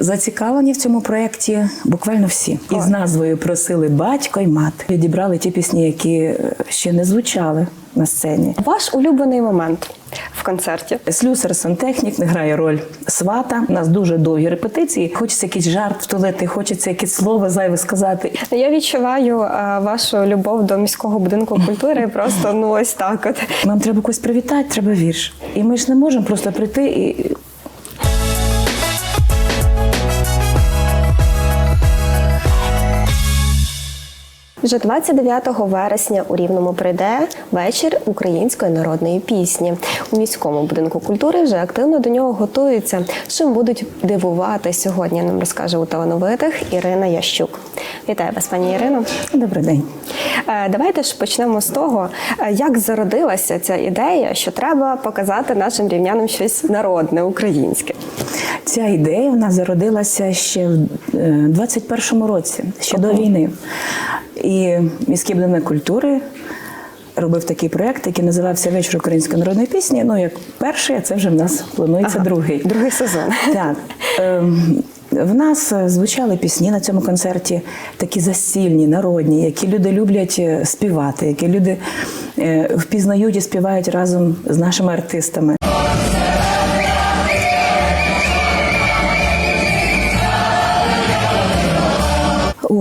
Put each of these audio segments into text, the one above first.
Зацікавлені в цьому проєкті буквально всі. Із назвою просили батько й мати. Відібрали ті пісні, які е, ще не звучали на сцені. Ваш улюблений момент в концерті. Слюсар сантехнік не грає роль свата. У нас дуже довгі репетиції. Хочеться якийсь жарт втулити, хочеться якесь слово зайве сказати. Я відчуваю е, вашу любов до міського будинку культури. Просто ну ось так. От Нам треба когось привітати, треба вірш. І ми ж не можемо просто прийти і. Вже 29 вересня у Рівному прийде вечір української народної пісні. У міському будинку культури вже активно до нього готуються. Чим будуть дивувати сьогодні? Нам розкаже у талановитих Ірина Ящук. Вітаю вас, пані Ірино. Добрий день. Е, Давайте ж почнемо з того, е, як зародилася ця ідея, що треба показати нашим рівнянам щось народне, українське. Ця ідея в нас зародилася ще в е, 21-му році, ще до війни. І міський будинок культури робив такий проєкт, який називався Вечір української народної пісні. Ну, як перший, а це вже в нас планується другий. Другий сезон. Так. Ем, В нас звучали пісні на цьому концерті, такі засільні, народні, які люди люблять е, співати, які люди е, впізнають і співають разом з нашими артистами.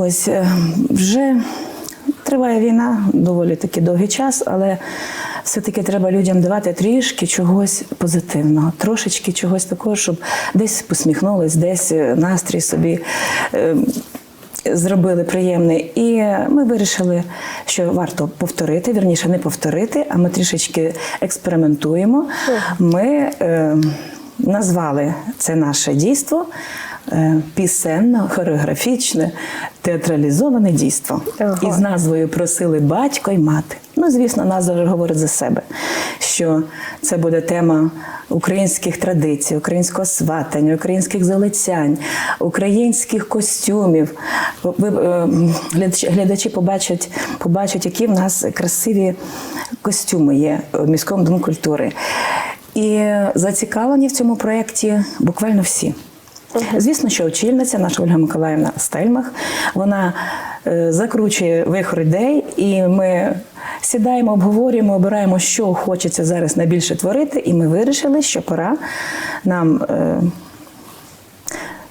Ось е, вже триває війна доволі таки довгий час, але все-таки треба людям давати трішки чогось позитивного, трошечки чогось такого, щоб десь посміхнулись, десь е, настрій собі. е, Зробили приємний, і ми вирішили, що варто повторити, вірніше не повторити, а ми трішечки експериментуємо. Ми е, назвали це наше дійство пісенно, хореографічне, театралізоване дійство. Ага. Із назвою просили батько й мати. Ну, звісно, назва вже говорить за себе, що це буде тема українських традицій, українського сватання, українських залицянь, українських костюмів. Ви, е, глядачі, побачать, побачать, які в нас красиві костюми є в міському дому культури. І зацікавлені в цьому проєкті буквально всі. Звісно, що очільниця наша Ольга Миколаївна Стельмах, вона е, закручує вихор ідей, і ми сідаємо, обговорюємо, обираємо, що хочеться зараз найбільше творити, і ми вирішили, що пора нам е,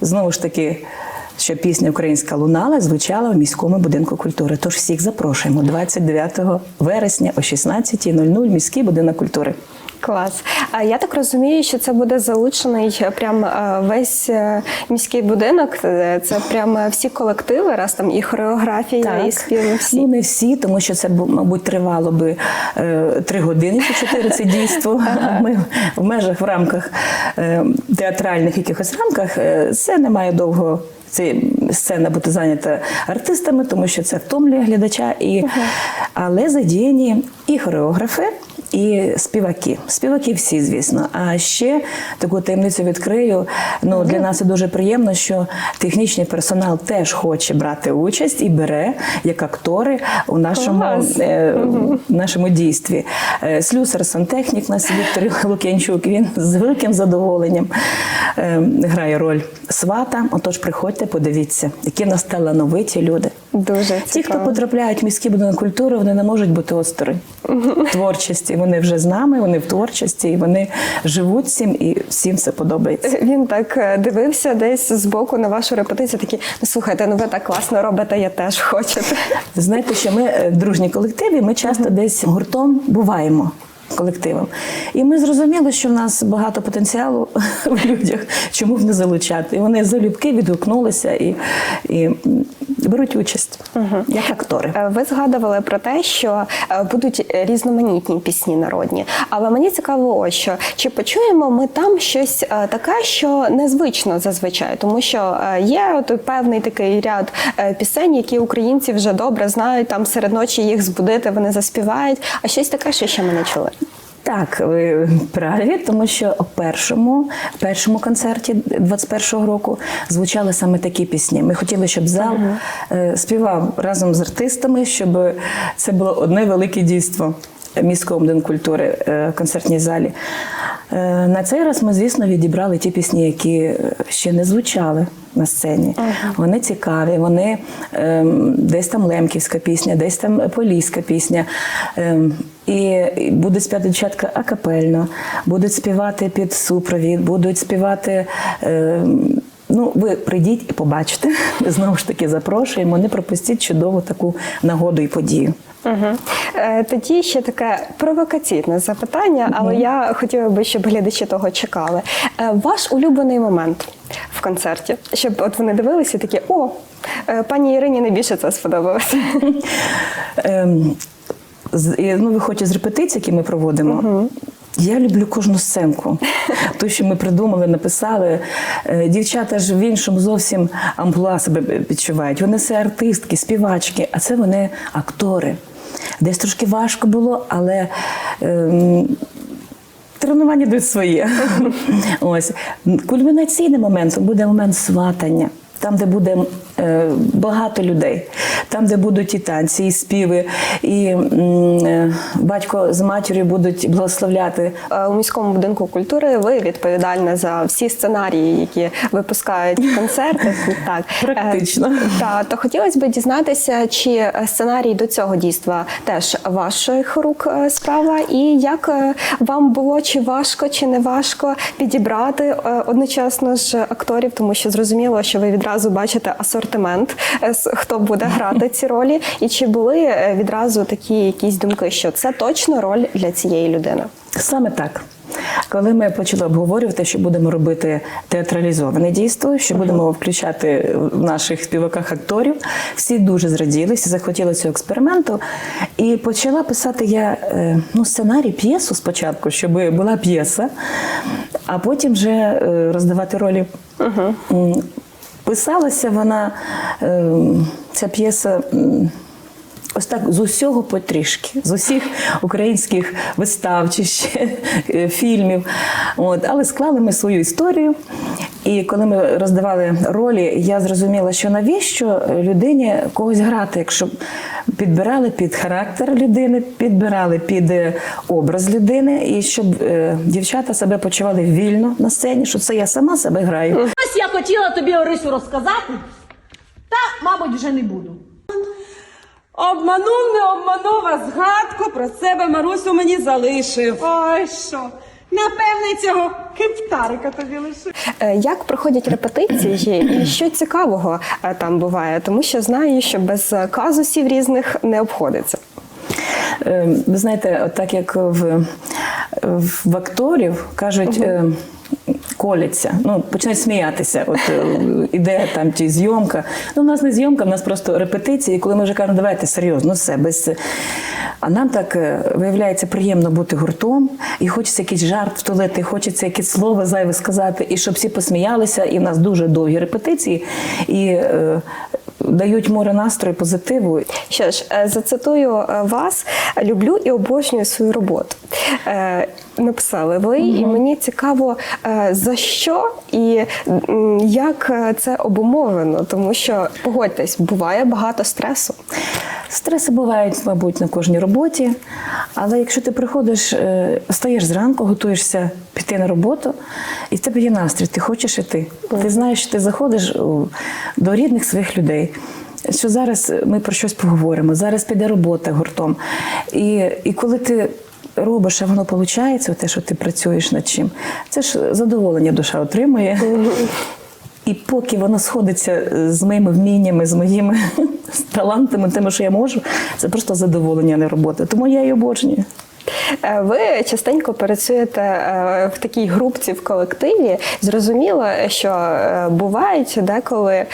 знову ж таки. Щоб пісня українська лунала, звучала в міському будинку культури. Тож всіх запрошуємо 29 вересня о 16.00 міський будинок культури. Клас. А я так розумію, що це буде залучений прям е, весь е, міський будинок. Е, Це прям всі колективи, раз там і хореографія, і співи. Всі. Ну не всі, тому що це бу- мабуть тривало би три години чи чотири це дійство. Ми в межах в рамках театральних якихось рамках це не має довго. Це сцена бути зайнята артистами, тому що це втомлює глядача, і але задіяні і хореографи, і співаки. Співаки всі, звісно. А ще таку таємницю відкрию. Ну для нас це дуже приємно, що технічний персонал теж хоче брати участь і бере як актори у нашому, е, в нашому дійстві. Е, Слюсар сантехнік нас Віктор Лук'янчук. Він з великим задоволенням е, грає роль свата. Отож, приходьте, подивіться, які нас талановиті люди. Дуже Ті, хто потрапляють в міський будинок культури, вони не можуть бути осторонь творчості. Вони вже з нами, вони в творчості, і вони живуть цим, і всім все подобається. Він так е, дивився десь збоку на вашу репетицію. Такі, ну слухайте, ну ви так класно робите, я теж хочу. Знаєте, що ми е, в дружній колективі, ми часто десь гуртом буваємо. Колективом. І ми зрозуміли, що в нас багато потенціалу в людях, чому б не залучати. І вони залюбки відгукнулися і, і беруть участь як актори. Е, Ви згадували про те, що е, будуть різноманітні пісні народні. Але мені цікаво, ось що чи почуємо ми там щось е, таке, що незвично зазвичай, тому що є от певний такий ряд пісень, які українці вже добре знають. Там серед ночі їх збудити, вони заспівають. А щось таке, що ще ми не чули. Так, ви праві, тому що в першому, першому концерті 21-го року звучали саме такі пісні. Ми хотіли, щоб зал е, співав разом з артистами, щоб це було одне велике дійство міського будинку культури е, в концертній залі. Е, На цей раз ми, звісно, відібрали ті пісні, які ще не звучали на сцені. Вони цікаві, вони ем, десь там лемківська пісня, десь там поліська пісня. Ем, і будуть співати дівчатка акапельно, будуть співати під супровід, будуть співати. ем, Ну, ви прийдіть і побачите. Знову ж таки запрошуємо. Не пропустіть чудову таку нагоду і подію. Угу. Тоді ще таке провокаційне запитання, але я хотіла би, щоб глядачі того чекали. Е, ваш улюблений момент в концерті, щоб от вони дивилися і такі: о, е, пані Ірині найбільше це сподобалося. Ем, ну, виходячи з репетицій, які ми проводимо. Я люблю кожну сценку. Ту, що ми придумали, написали. Дівчата ж в іншому зовсім амплуа себе відчувають. Вони все артистки, співачки, а це вони актори. Десь трошки важко було, але. ем, Тренування дають своє. Ось кульмінаційний момент буде момент сватання. Там, де буде багато людей, там, де будуть і танці, і співи, і е, батько з матір'ю будуть благословляти. Е, У міському будинку культури ви відповідальна за всі сценарії, які випускають концерти. Так Практично. Е, Та то хотілося б дізнатися, чи е, сценарій до цього дійства теж ваших рук е, справа, і як е, вам було чи важко, чи не важко підібрати е, одночасно ж акторів, тому що зрозуміло, що ви відразу бачите асортимент, е, з- хто буде грати ці ролі, і чи були е, відразу такі якісь думки, що це точно роль для цієї людини? Саме так. Коли ми почали обговорювати, що будемо робити театралізоване дійство, що будемо включати в наших співаках акторів, всі дуже зраділи, всі захотіли цього експерименту. І почала писати я е, ну, сценарій, п'єсу спочатку, щоб була п'єса, а потім вже е, роздавати ролі. М, Писалася вона, е, ця п'єса. Ось так з усього потрішки, з усіх українських вистав чи ще е, фільмів. От, але склали ми свою історію. І коли ми роздавали ролі, я зрозуміла, що навіщо людині когось грати, якщо підбирали під характер людини, підбирали під е, образ людини, і щоб е, дівчата себе почували вільно на сцені, що це я сама себе граю. Хотіла тобі Орисю розказати, та, мабуть, вже не буду. Обманув, не обманув, а згадку про себе Марусю мені залишив. Ой, що? Напевне, цього кептарика тобі лишив. Е, Як проходять репетиції і що цікавого е, там буває? Тому що знаю, що без казусів різних не обходиться. Е, Ви знаєте, так як в, в акторів кажуть. е, Коляться, ну починають сміятися. От е, іде там чи зйомка. Ну, у нас не зйомка, у нас просто репетиції. Коли ми вже кажемо, давайте серйозно, все без. це». А нам так е, виявляється приємно бути гуртом, і хочеться якийсь жарт втулити, хочеться якесь слово зайве сказати, і щоб всі посміялися. І в нас дуже довгі репетиції, і е, дають море настрою, позитиву. Що ж, зацитую вас: люблю і обожнюю свою роботу. Написали ви, і мені цікаво, е, за що і як е, це обумовлено, тому що погодьтесь, буває багато стресу. Стреси бувають, мабуть, на кожній роботі, але якщо ти приходиш, е, стаєш зранку, готуєшся піти на роботу, і в тебе є настрій, ти хочеш іти. Ти знаєш, що ти заходиш до рідних своїх людей. Що зараз ми про щось поговоримо, зараз піде робота гуртом. І, і коли ти робиш, а воно виходить, те, що ти працюєш над чим, це ж задоволення душа отримує. І поки воно сходиться з моїми вміннями, з моїми талантами, тим, що я можу, це просто задоволення, не роботи. Тому я її обожнюю. Е, Ви частенько працюєте е, в такій групці в колективі. Зрозуміло, що е, бувають деколи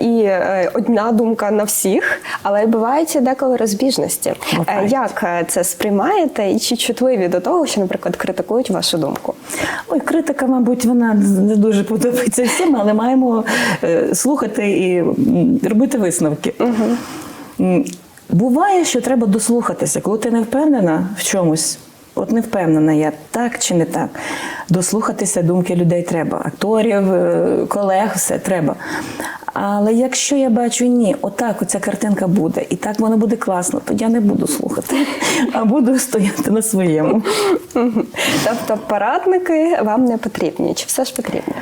і одна думка на всіх, але й бувають деколи розбіжності. Бувають. Як це сприймаєте, і чи чутливі до того, що, наприклад, критикують вашу думку? Ой, критика, мабуть, вона не дуже подобається всім, але маємо слухати і робити висновки. М, Буває, що треба дослухатися, коли ти не впевнена в чомусь. От не впевнена я, так чи не так. Дослухатися думки людей треба, акторів, е, колег, все треба. Але якщо я бачу, ні, отак оця картинка буде, і так воно буде класно, то я не буду слухати, а буду стояти на своєму. Тобто порадники вам не потрібні, чи все ж потрібно?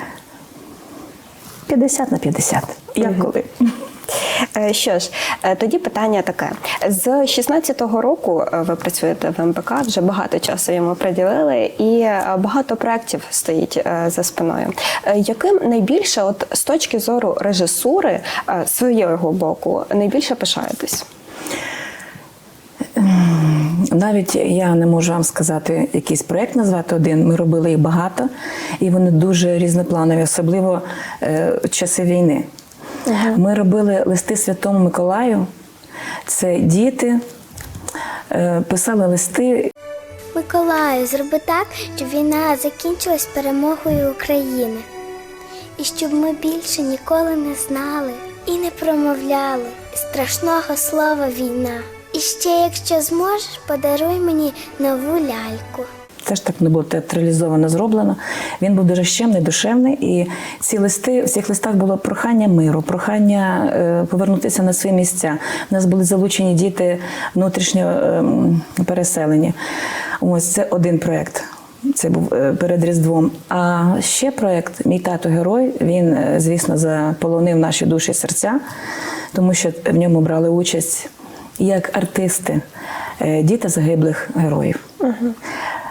50 на 50. Як коли. Е, Що ж, е, тоді питання таке: з 16-го року е, ви працюєте в МПК, вже багато часу йому приділили, і багато проєктів стоїть за спиною. Яким найбільше, от з точки зору режисури з свого боку, найбільше пишаєтесь? Навіть я не можу вам сказати якийсь проєкт назвати один. Ми робили їх багато, і вони дуже різнопланові, особливо е, часи війни. Ми робили листи Святому Миколаю. Це діти е, писали листи Миколаю, зроби так, щоб війна закінчилась перемогою України. І щоб ми більше ніколи не знали і не промовляли страшного слова війна. І ще, якщо зможеш, подаруй мені нову ляльку. Теж так не було театралізовано зроблено. Він був дуже щемний, душевний. І ці листи, в цих листах було прохання миру, прохання е, повернутися на свої місця. У нас були залучені діти внутрішньо ем, переселені. Ось це один проєкт. Це був е, перед Різдвом. А ще проєкт Мій тато герой. Він, е, звісно, заполонив наші душі і серця, тому що в ньому брали участь як артисти, діти загиблих героїв.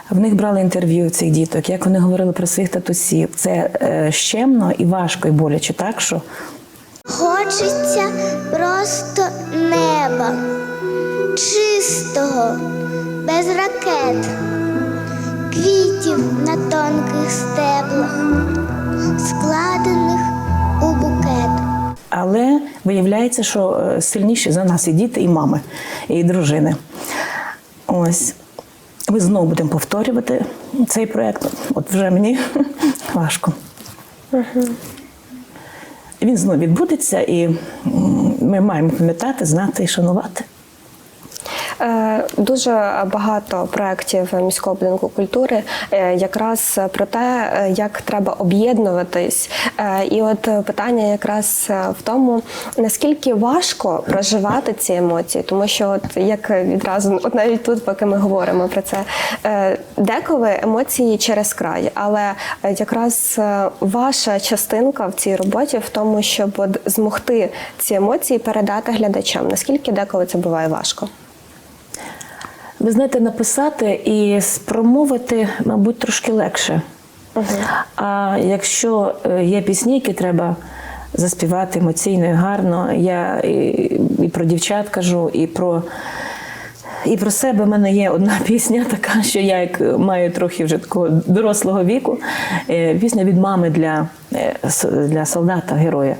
В них брали інтерв'ю цих діток, як вони говорили про своїх татусів. Це е, щемно і важко, і боляче, так що Хочеться просто неба, чистого, без ракет, квітів на тонких стеблах, складених у букет. Але виявляється, що е, сильніші за нас і діти, і мами, і дружини. Ось. Ми знову будемо повторювати цей проєкт. От вже мені важко. Він знову відбудеться, і ми маємо пам'ятати, знати і шанувати. Е, Дуже багато проєктів міського будинку культури е, якраз про те, е, як треба об'єднуватись. І от питання якраз в тому, наскільки важко проживати ці емоції, тому що, от як відразу, от навіть тут, поки ми говоримо про це, деколи емоції через край, але якраз ваша частинка в цій роботі в тому, щоб змогти ці емоції передати глядачам. Наскільки деколи це буває важко? Ви знаєте, написати і спромовити, мабуть, трошки легше. А якщо е, є пісні, які треба заспівати емоційно і гарно, я і, і про дівчат кажу, і про. І про себе в мене є одна пісня, така, що я як маю трохи вже такого дорослого віку. Е, Пісня від мами для, е, для солдата, героя.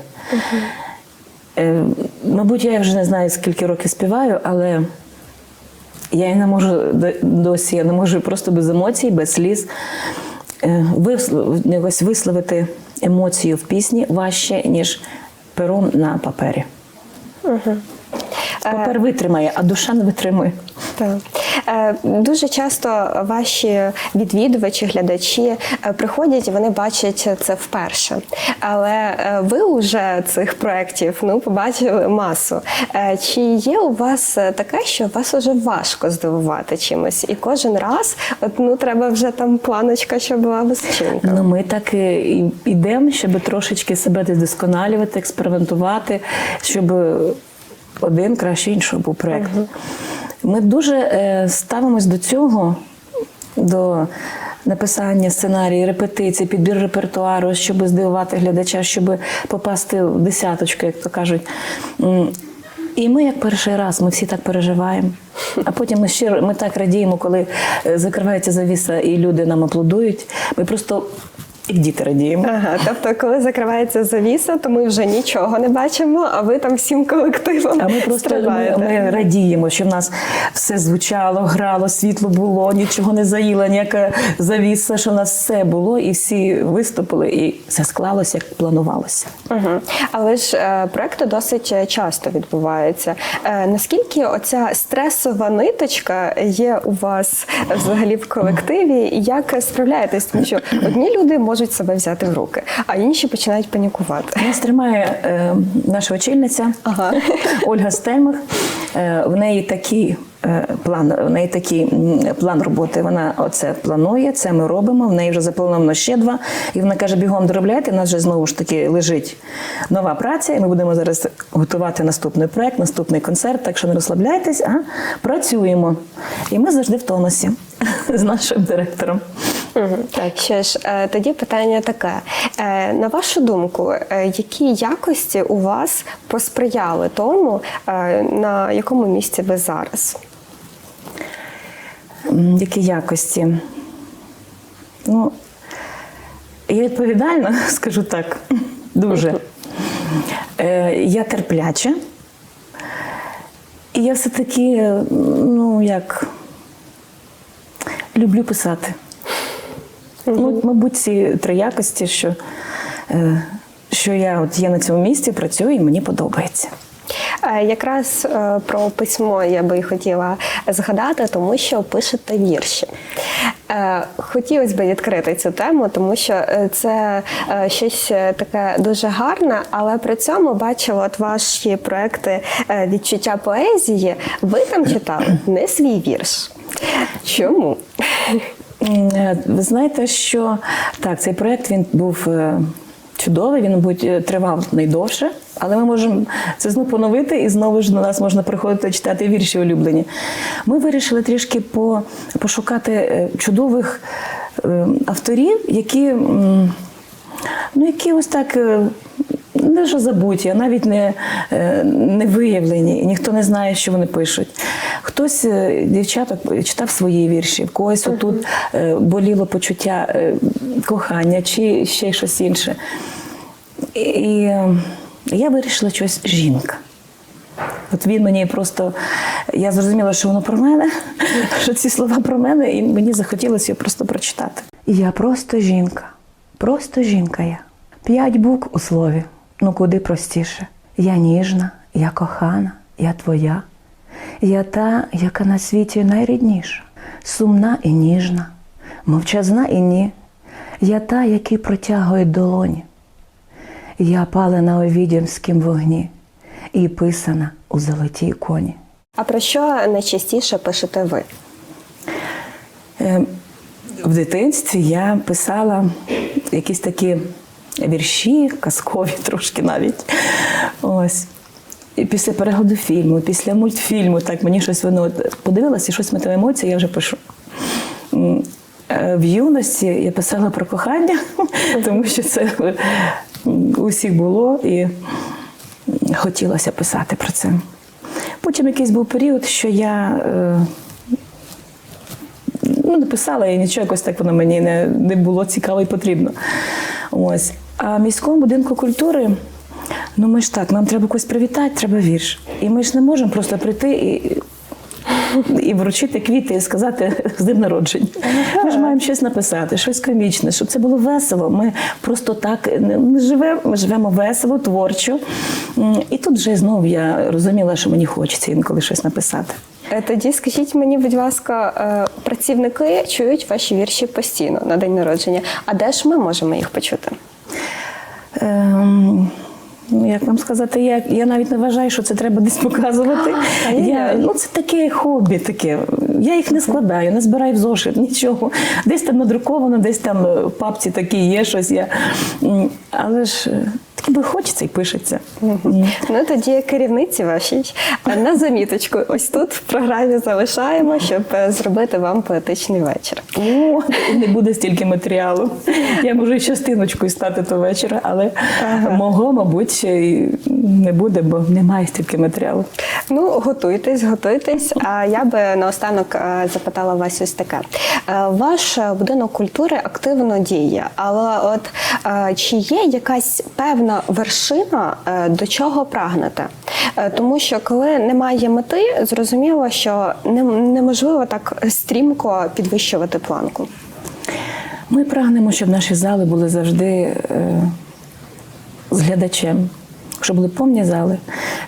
Е, Мабуть, я вже не знаю, скільки років співаю, але я не можу досі, я не можу просто без емоцій, без сліз е, якось висловити емоцію в пісні важче, ніж пером на папері. Папер витримає, а душа не витримує. Так. Е, Дуже часто ваші відвідувачі, глядачі е, приходять і вони бачать це вперше. Але е, ви вже цих проєктів ну, побачили масу. Чи є у вас таке, що вас вже важко здивувати чимось? І кожен раз от, ну, треба вже там планочка, щоб була височинка. Ну, ми так і йдемо, щоб трошечки себе вдосконалювати, експериментувати, щоб один краще іншого був проєкт. Ми дуже е, ставимось до цього, до написання сценарію, репетицій, підбір репертуару, щоб здивувати глядача, щоб попасти в десяточку, як то кажуть. І ми, як перший раз, ми всі так переживаємо. А потім ми щиро ми так радіємо, коли е, закривається завіса і люди нам аплодують. Ми просто як діти радіємо. Ага, тобто, коли закривається завіса, то ми вже нічого не бачимо, а ви там всім колективом А ми просто ми, ми радіємо, що в нас все звучало, грало, світло було, нічого не заїла, ніяка завіса, що в нас все було, і всі виступили, і все склалося, як планувалося. Угу. Але ж е, проекти досить е, часто відбуваються. Е, наскільки оця стресова ниточка є у вас взагалі в колективі? І Як справляєтесь? Тому що одні люди можуть себе взяти в руки, а інші починають панікувати. Нас тримає е, наша очільниця Ага. Ольга Стельмах. Е, в неї такий е, план, в неї такий план роботи. Вона оце планує, це ми робимо. В неї вже заплановано ще два. І вона каже: бігом доробляйте. У нас вже знову ж таки лежить нова праця, і ми будемо зараз готувати наступний проект, наступний концерт. Так що не розслабляйтесь, а працюємо. І ми завжди в тонусі з нашим директором. Так, що ж, е, тоді питання таке. Е, На вашу думку, е, які якості у вас посприяли тому, на якому місці ви зараз? Які якості? Ну, я відповідальна, скажу так, дуже. Я терпляча. І я все-таки, ну, як, люблю писати. Ну, мабуть, ці три якості, що, е, що я от є на цьому місці, працюю і мені подобається. Е, Якраз е, про письмо я би хотіла згадати, тому що пишете вірші. Хотілося б відкрити цю тему, тому що це щось таке дуже гарне, але при цьому бачила от ваші проекти відчуття поезії. Ви там читали не свій вірш. Чому? Е, Ви знаєте, що так, цей проєкт він був е, чудовий, він, мабуть, е, тривав найдовше, але ми можемо це знову поновити і знову ж на нас можна приходити читати вірші улюблені. Ми вирішили трішки по, пошукати чудових авторів, які, ну, які ось так. Не що забуті, а навіть не, не виявлені, і ніхто не знає, що вони пишуть. Хтось е, дівчаток читав свої вірші, в когось отут е, боліло почуття е, кохання чи ще щось інше. І, я вирішила щось жінка. От він мені просто, я зрозуміла, що воно про мене, що ці слова про мене, і мені захотілося його просто прочитати. Я просто жінка, просто жінка я. П'ять букв у слові, ну куди простіше. Я ніжна, я кохана, я твоя. Я та, яка на світі найрідніша, сумна і ніжна, мовчазна і ні. Я та, який протягує долоні. Я палена у відімськім вогні і писана у золотій коні. А про що найчастіше пишете ви? Е, В дитинстві я писала якісь такі вірші, казкові трошки навіть. Ось. Після перегляду фільму, після мультфільму, так мені щось воно подивилася, щось мете емоції, я вже пишу. Е, В юності я писала про кохання, тому що це м, у всіх було і хотілося писати про це. Потім якийсь був період, що я е, ну, не писала і нічого якось так воно мені не, не було цікаво і потрібно. Ось. А в міському будинку культури, ну ми ж так, нам треба когось привітати, треба вірш. І ми ж не можемо просто прийти і. І вручити квіти і сказати з днем народження. Ми ж маємо щось написати, щось комічне, щоб це було весело. Ми просто так не живемо, ми живемо весело, творчо. І тут вже знову я розуміла, що мені хочеться інколи щось написати. Е, Тоді скажіть мені, будь ласка, е, працівники чують ваші вірші постійно на день народження. А де ж ми можемо їх почути? Ем, як вам сказати, я, я навіть не вважаю, що це треба десь показувати. Я, ну, це таке хобі таке. Я їх не складаю, не збираю в зошит, нічого. Десь там надруковано, десь там е, в папці такі є щось. Я. Але ж е, Бо хочеться і пишеться. Ну тоді керівниці вашій е, на заміточку. Ось тут в програмі залишаємо, щоб е, зробити вам поетичний вечір. О, не буде стільки матеріалу. Я можу частиночкою стати того вечора, але мого, мабуть, не буде, бо немає стільки матеріалу. Ну, готуйтесь, готуйтесь. А я би наостанок е, запитала вас ось таке. Е, Ваш е, будинок культури активно діє, але от е, чи є якась певна вершина, е, до чого прагнете? Е, Тому що коли немає мети, зрозуміло, що неможливо так стрімко підвищувати планку. Ми прагнемо, щоб наші зали були завжди е, з глядачем, щоб були повні зали,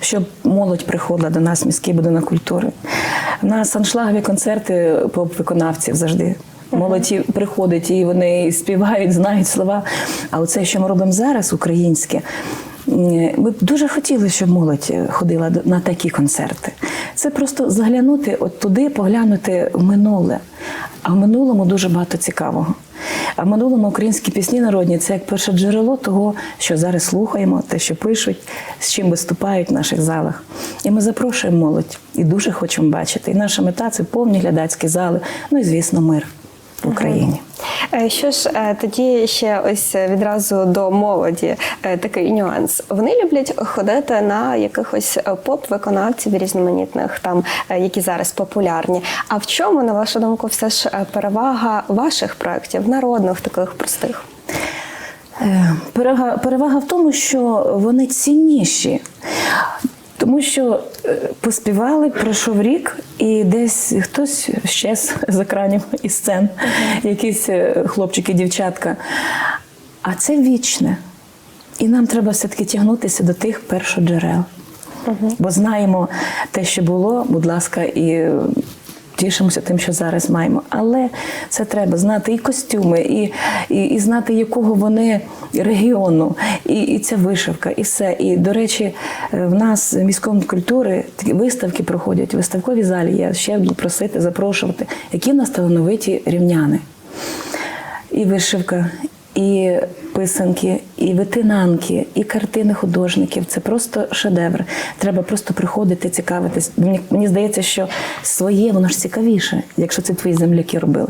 щоб молодь приходила до нас, міський будинок культури. У нас аншлагові концерти поп-виконавців завжди. Молодь і приходить і вони співають, знають слова. А оце, що ми робимо зараз, українське, ми б дуже хотіли, щоб молодь ходила на такі концерти. Це просто заглянути от туди, поглянути в минуле. А в минулому дуже багато цікавого. А в минулому українські пісні народні це як перше джерело того, що зараз слухаємо, те, що пишуть, з чим виступають в наших залах. І ми запрошуємо молодь і дуже хочемо бачити. І наша мета це повні глядацькі зали, ну і звісно, мир в Україні. Е, Що ж, е, тоді ще ось відразу до молоді е, такий нюанс. Вони люблять ходити на якихось поп-виконавців різноманітних, там які зараз популярні. А в чому, на вашу думку, все ж перевага ваших проєктів, народних таких простих? Перевага, перевага в тому, що вони цінніші. Тому що е, поспівали, пройшов рік, і десь хтось щез з екранів і сцен, якісь е, хлопчики, дівчатка. А це вічне. І нам треба все-таки тягнутися до тих першоджерел. Бо знаємо те, що було, будь ласка, і тішимося тим, що зараз маємо. Але це треба знати і костюми, і, і, і знати, якого вони регіону, і, і ця вишивка, і все. І, до речі, е, в нас в міському культури виставки проходять, в виставковій залі. Я ще буду просити, запрошувати, які в нас талановиті рівняни і вишивка, і писанки, і витинанки, і картини художників. Це просто шедевр. Треба просто приходити, цікавитись. Мені, мені здається, що своє воно ж цікавіше, якщо це твої земляки робили.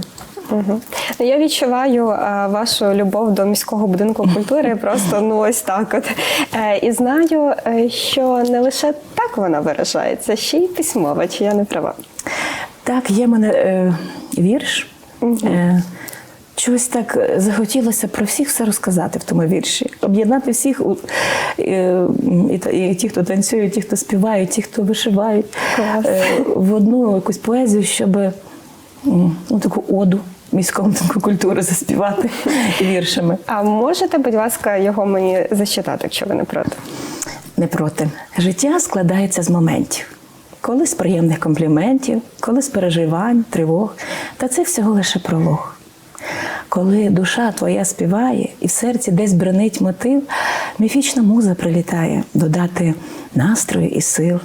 Угу. Я відчуваю е, вашу любов до міського будинку культури просто ну ось так. От Е, і знаю, е, що не лише так вона виражається, ще й письмова, чи я не права. Так, є в мене е, вірш. Е, Чогось так е, захотілося про всіх все розказати в тому вірші. Об'єднати всіх е, і, і ті, хто танцюють, ті, хто співають, ті, хто вишивають, Клас. е, в одну якусь поезію, щоб ну, таку оду міському будинку культури заспівати віршами. А можете, будь ласка, його мені зачитати, якщо ви не проти? Не проти. Життя складається з моментів. Коли з приємних компліментів, коли з переживань, тривог, та це всього лише пролог. Коли душа твоя співає і в серці десь бренить мотив, міфічна муза прилітає додати настрою і сил.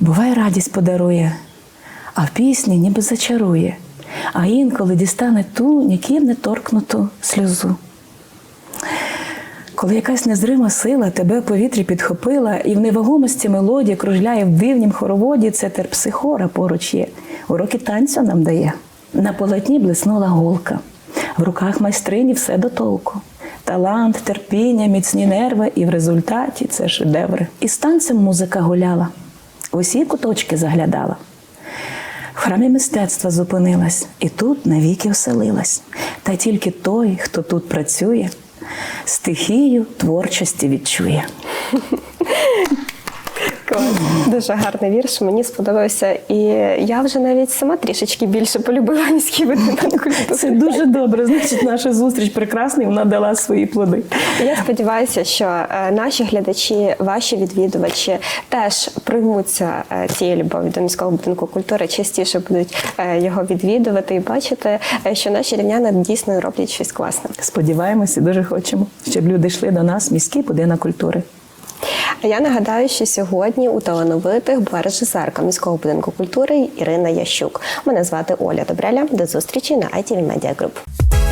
Буває, радість подарує, а в пісні ніби зачарує, а інколи дістане ту ніким не торкнуту сльозу. Коли якась незрима сила тебе в повітрі підхопила, і в невагомості мелодія кружляє в дивнім хороводі, це терпсихора поруч є. Уроки танцю нам дає. На полотні блиснула голка, в руках майстрині все до толку. Талант, терпіння, міцні нерви, і в результаті це шедеври. І з танцем музика гуляла, в усі куточки заглядала. В храмі мистецтва зупинилась і тут навіки оселилась. Та тільки той, хто тут працює, стихію творчості відчує. Дуже гарний вірш, мені сподобався. І я вже навіть сама трішечки більше полюбила будинок культури. Це дуже добре. Значить, наша зустріч прекрасна і вона дала свої плоди. Я сподіваюся, що е, наші глядачі, ваші відвідувачі теж приймуться е, цією любов'ю до міського будинку культури, частіше будуть е, його відвідувати і бачити, що наші рівняни дійсно роблять щось класне. Сподіваємося, дуже хочемо, щоб люди йшли до нас, міський будинок культури. А я нагадаю, що сьогодні у талановитих була режисерка міського будинку культури Ірина Ящук. Мене звати Оля Добреля. До зустрічі на ITV Media Group.